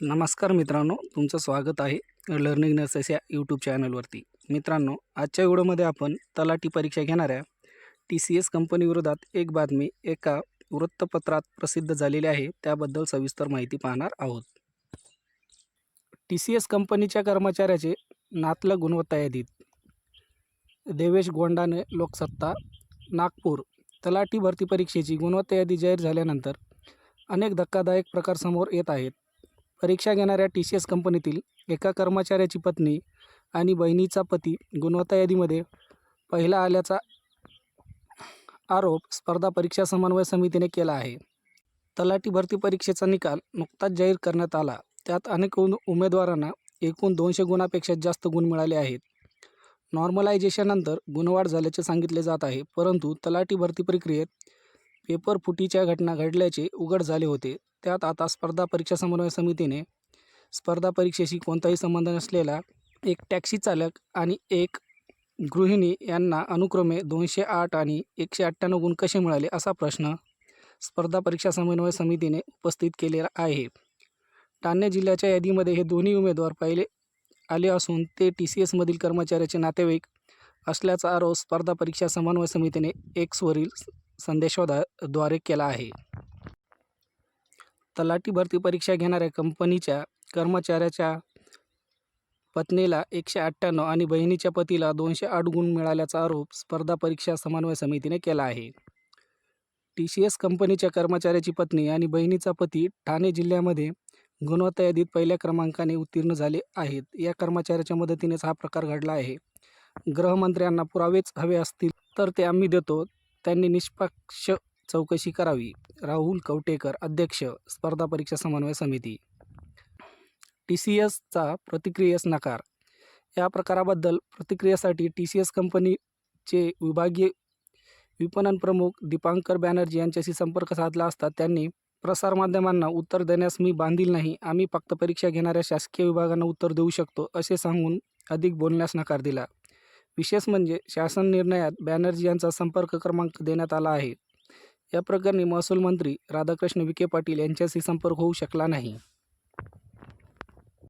नमस्कार मित्रांनो तुमचं स्वागत आहे लर्निंग नर्सेस या यूट्यूब चॅनलवरती मित्रांनो आजच्या व्हिडिओमध्ये आपण तलाठी परीक्षा घेणाऱ्या टी सी एस कंपनीविरोधात एक बातमी एका वृत्तपत्रात प्रसिद्ध झालेली आहे. त्याबद्दल सविस्तर माहिती पाहणार आहोत. टी सी एस कंपनीच्या कर्मचाऱ्याचे नातलं गुणवत्ता यादीत. देवेश गोंडाने लोकसत्ता नागपूर. तलाठी भरती परीक्षेची गुणवत्ता यादी जाहीर झाल्यानंतर अनेक धक्कादायक प्रकार समोर येत आहेत. परीक्षा घेणाऱ्या टी सी एस कंपनीतील एका कर्मचाऱ्याची पत्नी आणि बहिणीचा पती गुणवत्ता यादीमध्ये पहिला आल्याचा आरोप स्पर्धा परीक्षा समन्वय समितीने केला आहे. तलाठी भरती परीक्षेचा निकाल नुकताच जाहीर करण्यात आला. त्यात अनेक उमेदवारांना एकूण दोनशे गुणापेक्षा जास्त गुण मिळाले आहेत. नॉर्मलायझेशननंतर गुणवाढ झाल्याचे सांगितले जात आहे परंतु तलाठी भरती प्रक्रियेत पेपर फुटीच्या घटना घडल्याचे उघड झाले होते. त्यात आता स्पर्धा परीक्षा समन्वय समितीने स्पर्धा परीक्षेशी कोणताही संबंध नसलेला एक टॅक्सी चालक आणि एक गृहिणी यांना अनुक्रमे दोनशे आठ आणि एकशे अठ्ठ्याण्णव गुण कसे मिळाले असा प्रश्न स्पर्धा परीक्षा समन्वय समितीने उपस्थित केलेला आहे. ठाणे जिल्ह्याच्या यादीमध्ये हे दोन्ही उमेदवार पहिले आले असून ते टी सी एसमधील कर्मचाऱ्याचे नातेवाईक असल्याचा आरोप स्पर्धा परीक्षा समन्वय समितीने एक्सवरील संदेशाद्वारे केला आहे. तलाठी भरती परीक्षा घेणाऱ्या कंपनीच्या कर्मचाऱ्याच्या पत्नीला एकशे अठ्ठ्याण्णव आणि बहिणीच्या पतीला दोनशे आठ गुण मिळाल्याचा आरोप स्पर्धा परीक्षा समन्वय समितीने केला आहे. टी सी एस कंपनीच्या कर्मचाऱ्याची पत्नी आणि बहिणीचा पती ठाणे जिल्ह्यामध्ये गुणवत्ता यादीत पहिल्या क्रमांकाने उत्तीर्ण झाले आहेत. या कर्मचाऱ्याच्या मदतीनेच हा प्रकार घडला आहे. गृहमंत्र्यांना पुरावेच हवे असतील तर ते आम्ही देतो. त्यांनी निष्पक्ष चौकशी करावी. राहुल कवटेकर अध्यक्ष स्पर्धा परीक्षा समन्वय समिती. टी सी एसचा प्रतिक्रियेस नकार. या प्रकाराबद्दल प्रतिक्रियेसाठी टी सी एस कंपनीचे विभागीय विपणन प्रमुख दीपांकर बॅनर्जी यांच्याशी संपर्क साधला असता त्यांनी प्रसारमाध्यमांना उत्तर देण्यास मी बांधील नाही. आम्ही फक्त परीक्षा घेणाऱ्या शासकीय विभागांना उत्तर देऊ शकतो असे सांगून अधिक बोलण्यास नकार दिला. विशेष म्हणजे शासन निर्णयात बॅनर्जी यांचा संपर्क क्रमांक देण्यात आला आहे. या प्रकरणी महसूल मंत्री राधाकृष्ण विखे पाटील यांच्याशी संपर्क होऊ शकला नाही.